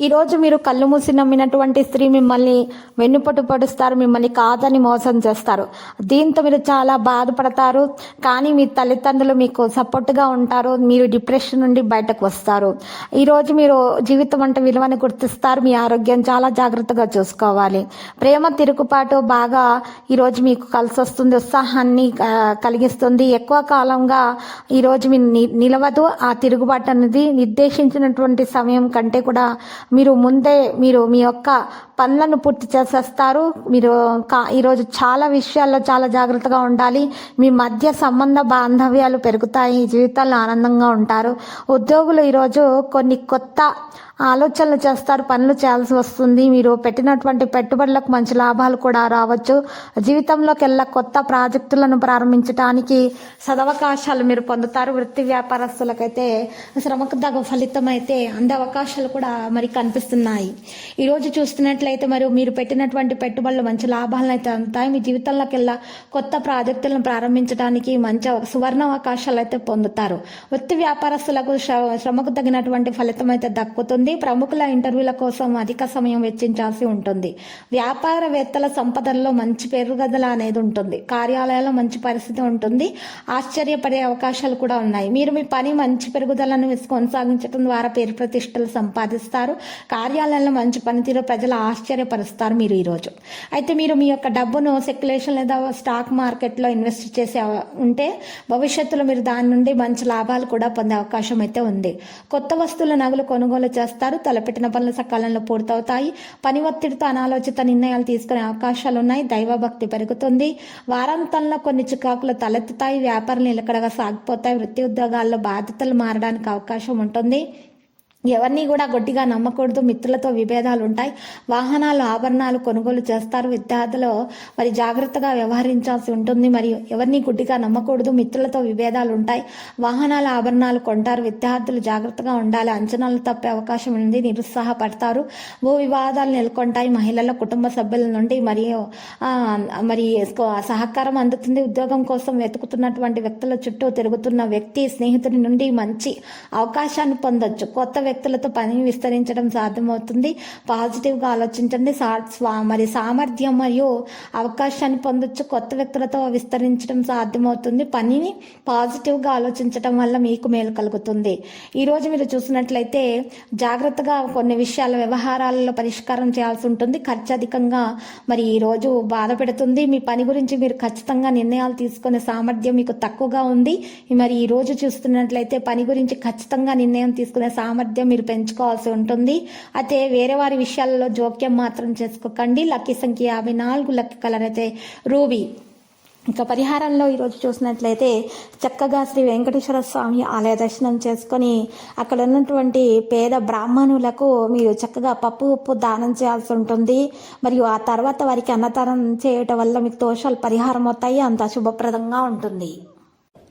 ఈరోజు మీరు కళ్ళు మూసి నమ్మినటువంటి స్త్రీ మిమ్మల్ని వెన్నుపట్టు పడుస్తారు మిమ్మల్ని కాదని మోసం చేస్తారు. దీంతో మీరు చాలా బాధపడతారు. కానీ మీ తల్లిదండ్రులు మీకు సపోర్ట్గా ఉంటారు. మీరు డిప్రెషన్ నుండి బయటకు వస్తారు. ఈరోజు మీరు జీవితం అంటే విలువని గుర్తిస్తారు. మీ ఆరోగ్యం చాలా జాగ్రత్తగా చూసుకోవాలి. ప్రేమ తిరుగుబాటు బాగా ఈరోజు మీకు కలిసి వస్తుంది. ఉత్సాహాన్ని కలిగిస్తుంది. ఎక్కువ కాలంగా ఈరోజు మీ ని- నిలవదు. ఆ తిరుగుబాటు అనేది నిర్దేశించినటువంటి సమయం కంటే కూడా మీరు ముందే మీరు మీ యొక్క పనులను పూర్తి చేసేస్తారు. మీరు కా- ఈరోజు చాలా విషయాల్లో చాలా జాగ్రత్తగా ఉండాలి. మీ మధ్య సంబంధ బాంధవ్యాలు పెరుగుతాయి. జీవితాల్లో ఆనందంగా ఉంటారు. ఉద్యోగులు ఈరోజు కొన్ని కొత్త ఆలోచనలు చేస్తారు పనులు చేయాల్సి వస్తుంది. మీరు పెట్టినటువంటి పెట్టుబడులకు మంచి లాభాలు కూడా రావచ్చు. జీవితంలోకి వెళ్ళ కొత్త ప్రాజెక్టులను ప్రారంభించడానికి సదవకాశాలు మీరు పొందుతారు. వృత్తి వ్యాపారస్తులకైతే శ్రమకు తగ్గ ఫలితం అయితే అందే అవకాశాలు కూడా మరి కనిపిస్తున్నాయి. ఈరోజు చూస్తున్నట్లయితే మరి మీరు పెట్టినటువంటి పెట్టుబడులు మంచి లాభాలను అయితే అందుతాయి. మీ జీవితంలోకి వెళ్ళ కొత్త ప్రాజెక్టులను ప్రారంభించడానికి మంచి సువర్ణ అవకాశాలు అయితే పొందుతారు. వృత్తి వ్యాపారస్తులకు శ్ర- శ్రమకు తగినటువంటి ఫలితం అయితే దక్కుతుంది. ప్రముఖుల ఇంటర్వ్యూల కోసం అధిక సమయం వెచ్చించాల్సి ఉంటుంది. వ్యాపారవేత్తల సంపదల్లో మంచి పెరుగుదల అనేది ఉంటుంది. కార్యాలయాల్లో మంచి పరిస్థితి ఉంటుంది. ఆశ్చర్యపడే అవకాశాలు కూడా ఉన్నాయి. మీరు మీ పని మంచి పెరుగుదలను కొనసాగించడం ద్వారా పేరు ప్రతిష్టలు సంపాదిస్తారు. కార్యాలయంలో మంచి పనితీరు ప్రజలు ఆశ్చర్యపరుస్తారు మీరు ఈరోజు. అయితే మీరు మీ యొక్క డబ్బును సెక్యులేషన్ లేదా స్టాక్ మార్కెట్లో ఇన్వెస్ట్ చేసే ఉంటే భవిష్యత్తులో మీరు దాని నుండి మంచి లాభాలు కూడా పొందే అవకాశం అయితే ఉంది. కొత్త వస్తువుల నగలు కొనుగోలు చేస్తారు తలపెట్టిన పనులు సకాలంలో పూర్తవుతాయి. పని ఒత్తిడితో అనాలోచిత నిర్ణయాలు తీసుకునే అవకాశాలు ఉన్నాయి దైవభక్తి పెరుగుతుంది. వారాంతంలో కొన్ని చికాకులు తలెత్తుతాయి. వ్యాపారాలు నిలకడగా సాగిపోతాయి. వృత్తి ఉద్యోగాల్లో బాధ్యతలు మారడానికి అవకాశం ఉంటుంది. ఎవరిని కూడా గట్టిగా నమ్మకూడదు. మిత్రులతో విభేదాలు ఉంటాయి వాహనాలు ఆభరణాలు కొనుగోలు చేస్తారు. విద్యార్థులు మరి జాగ్రత్తగా వ్యవహరించాల్సి ఉంటుంది. మరియు ఎవరిని గుడ్డిగా నమ్మకూడదు. మిత్రులతో విభేదాలు ఉంటాయి వాహనాల ఆభరణాలు కొంటారు. విద్యార్థులు జాగ్రత్తగా ఉండాలి. అంచనాలు తప్పే అవకాశం ఉంది. నిరుత్సాహపడతారు. భూ వివాదాలు నెలకొంటాయి. మహిళల కుటుంబ సభ్యుల నుండి మరియు మరి సహకారం అందుతుంది. ఉద్యోగం కోసం వెతుకుతున్నటువంటి వ్యక్తుల చుట్టూ తిరుగుతున్న వ్యక్తి స్నేహితుడి నుండి మంచి అవకాశాన్ని పొందొచ్చు. కొత్త వ్యక్తులతో పని విస్తరించడం సాధ్యమవుతుంది. పాజిటివ్గా ఆలోచించండి. సా- స్వా- మరి సామర్థ్యం మరియు అవకాశాన్ని పొందొచ్చు. కొత్త వ్యక్తులతో విస్తరించడం సాధ్యమవుతుంది. పనిని పాజిటివ్గా ఆలోచించడం వల్ల మీకు మేలు కలుగుతుంది. ఈరోజు మీరు చూసినట్లయితే జాగ్రత్తగా కొన్ని విషయాల వ్యవహారాలలో పరిష్కారం చేయాల్సి ఉంటుంది. ఖర్చు అధికంగా మరి ఈరోజు బాధ పెడుతుంది. మీ పని గురించి మీరు ఖచ్చితంగా నిర్ణయాలు తీసుకునే సామర్థ్యం మీకు తక్కువగా ఉంది. మరి ఈ రోజు చూస్తున్నట్లయితే పని గురించి ఖచ్చితంగా నిర్ణయం తీసుకునే సామర్థ్యం మీరు పెంచుకోవాల్సి ఉంటుంది. అయితే వేరే వారి విషయాలలో జోక్యం మాత్రం చేసుకోకండి. లక్కీ సంఖ్య యాభై నాలుగు లక్కీ కలర్ అయితే రూబీ. ఇంకా పరిహారంలో ఈరోజు చూసినట్లయితే చక్కగా శ్రీ వెంకటేశ్వర స్వామి ఆలయ దర్శనం చేసుకొని అక్కడ ఉన్నటువంటి పేద బ్రాహ్మణులకు మీరు చక్కగా పప్పు ఉప్పు దానం చేయాల్సి ఉంటుంది. మరియు ఆ తర్వాత వారికి అన్నదానం చేయటం వల్ల మీకు దోషాలు పరిహారం అవుతాయి. అంత శుభప్రదంగా ఉంటుంది.